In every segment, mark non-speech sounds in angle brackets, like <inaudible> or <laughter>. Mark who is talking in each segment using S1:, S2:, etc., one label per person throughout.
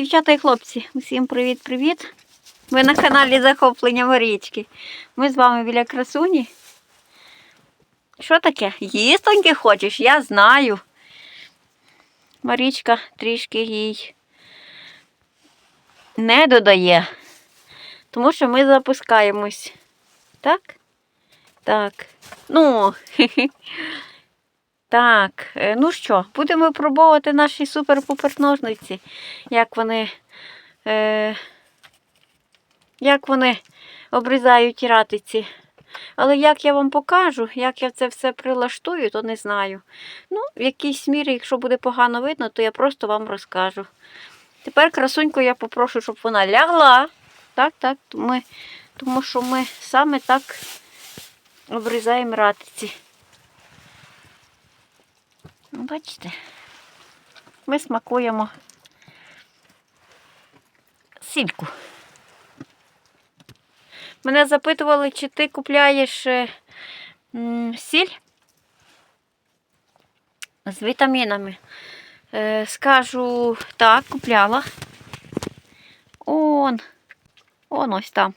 S1: Дівчата і хлопці, усім привіт-привіт. Ви на каналі Захоплення Марічки. Ми з вами біля красуні. Що таке? Їстоньки хочеш? Я знаю. Марічка трішки їй не додає, тому що ми запускаємось. Так? Так. Ну, <laughs> так, е, ну що, будемо пробувати наші супер-пупер ножниці. Як вони, е, як вони обрізають ратиці. Але як я вам покажу, як я це все прилаштую, то не знаю. Ну, в якійсь мірі, якщо буде погано видно, то я просто вам розкажу. Тепер красуньку я попрошу, щоб вона лягла. Так, так, ми, тому що ми саме так обрізаємо ратиці. Ну, Бачите, ми смакуємо сільку. Мене запитували, чи ти купляєш е, сіль з вітамінами. Е, скажу, так, купляла. Он, он ось там.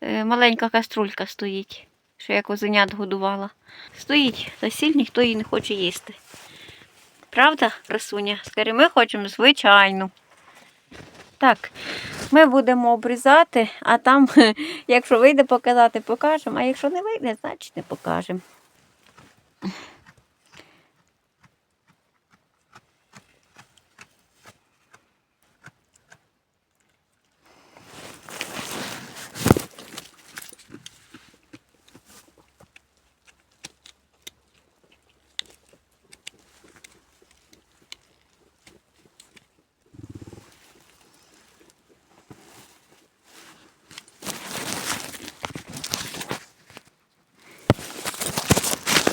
S1: Е, маленька каструлька стоїть, що я козенят годувала. Стоїть, та сіль ніхто її не хоче їсти. Правда, красуня? Скажи, ми хочемо звичайну. Так, ми будемо обрізати, а там, <laughs> якщо вийде показати, покажемо, а якщо не вийде, значить не покажемо.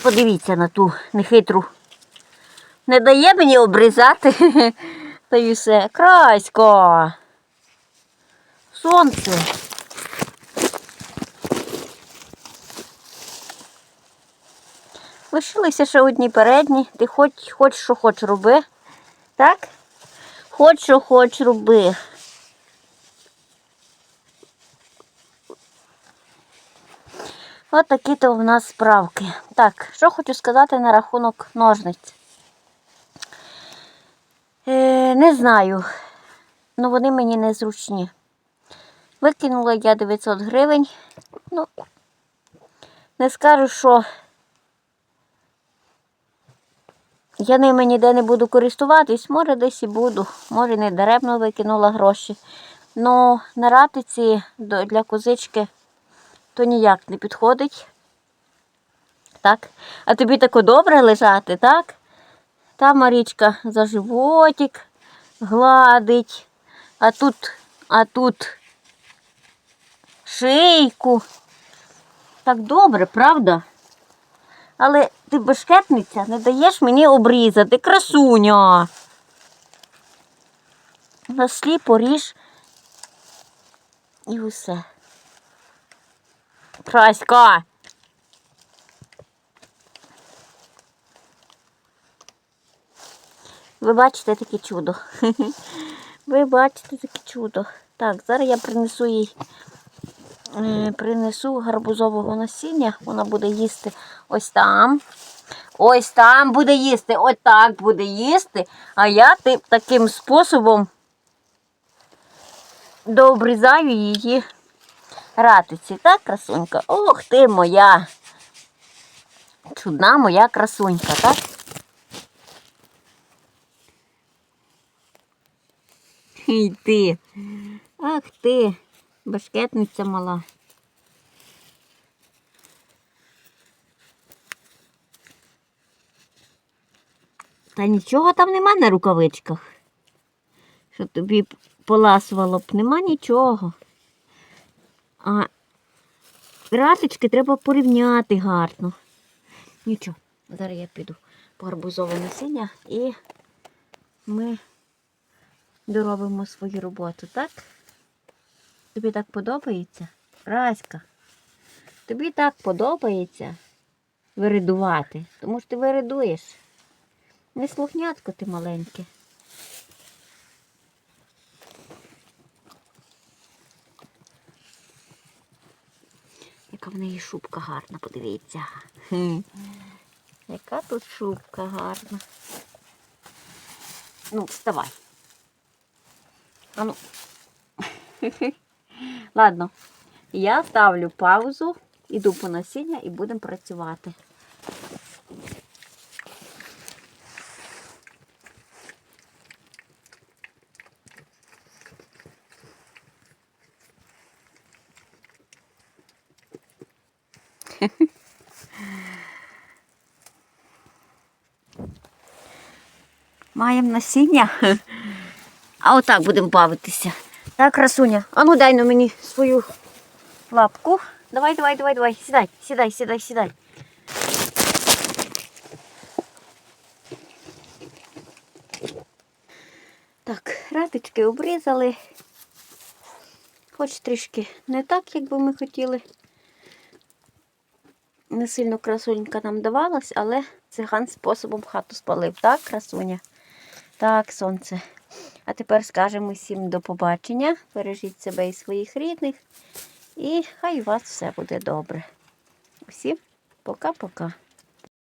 S1: Подивіться на ту нехитру. Не дає мені обрізати. <laughs> Та й все. Красько. Сонце. Лишилися ще одні передні. Ти хоч, хоч що хоч роби. Так? Хоч що хоч роби. От такі то в нас справки. Так, що хочу сказати на рахунок ножниць. Е, не знаю, ну вони мені не зручні. Викинула я 900 гривень. Ну, не скажу, що я ними ніде не буду користуватись, може десь і буду, може не даремно викинула гроші. Ну, на ратиці для козички то ніяк не підходить. Так? А тобі тако добре лежати, так? Та Марічка за животик гладить, а тут, а тут шийку. Так добре, правда? Але ти бешкетниця, не даєш мені обрізати, красуня. На сліпо ріж і усе. Краська. Ви бачите таке чудо. <laughs> Ви бачите таке чудо. Так, зараз я принесу їй е, принесу гарбузового насіння. Вона буде їсти ось там. Ось там буде їсти, ось так буде їсти. А я таким способом дообрізаю її ратиці. Так, красунька? Ох ти моя. Чудна моя красунька, так? Й ти. Ах ти, башкетниця мала. Та нічого там нема на рукавичках. Що тобі поласувало б, нема нічого. А ратички треба порівняти гарно. Нічого, зараз я піду по гарбузове насіння і ми доробимо свою роботу, так? Тобі так подобається? Раська, тобі так подобається виридувати, тому що ти виридуєш. Не слухнятко ти маленьке. Яка в неї шубка гарна, подивіться. Хм. Яка тут шубка гарна. Ну, вставай. А ну. <laughs> Ладно, я ставлю паузу, іду по насіння і будемо працювати. <laughs> Маємо насіння. А отак будемо бавитися. Так, красуня. А ну дай на мені свою лапку. Давай, давай, давай, давай. Сідай, сідай, сідай, сідай. Так, ратички обрізали. Хоч трішки не так, як би ми хотіли. Не сильно красунька нам давалась, але циган способом хату спалив. Так, красуня? Так, сонце. А тепер скажемо всім до побачення. Бережіть себе і своїх рідних. І хай у вас все буде добре. Усім пока-пока.